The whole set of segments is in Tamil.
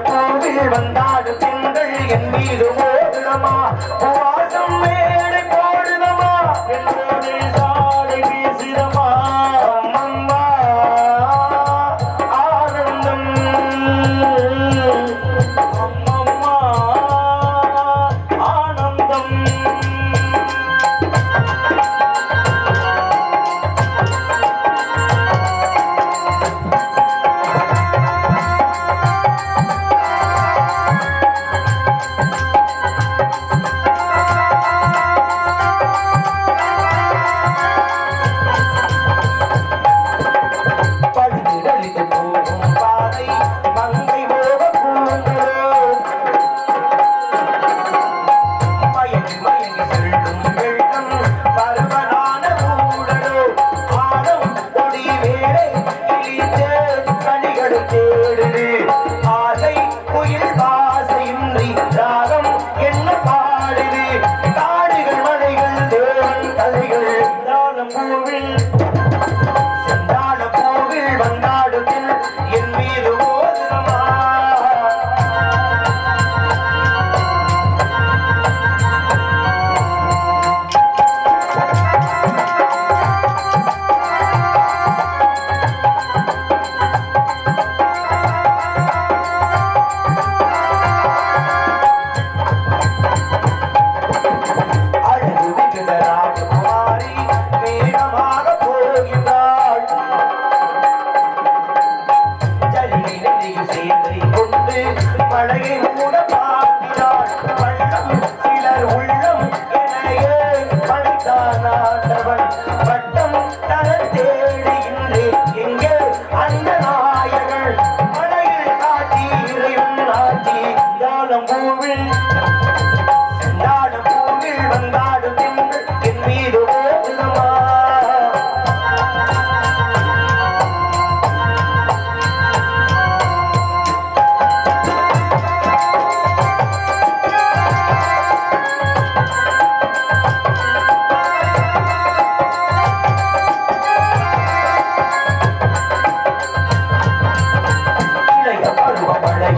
பூவில் வந்தாடு பெண்கள் என் மீது ஓடுமா சொல்றேன் மழையை மூட பார்க்கிறான் உள்ளம் சிலர் உள்ளம் என படைத்தானான்?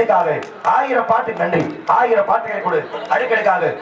நன்றிக்காக ஆயிரம் பாட்டுக்கு நன்றி. ஆயிரம் பாட்டுகளை கொடு. அடுக்கடுக்காக.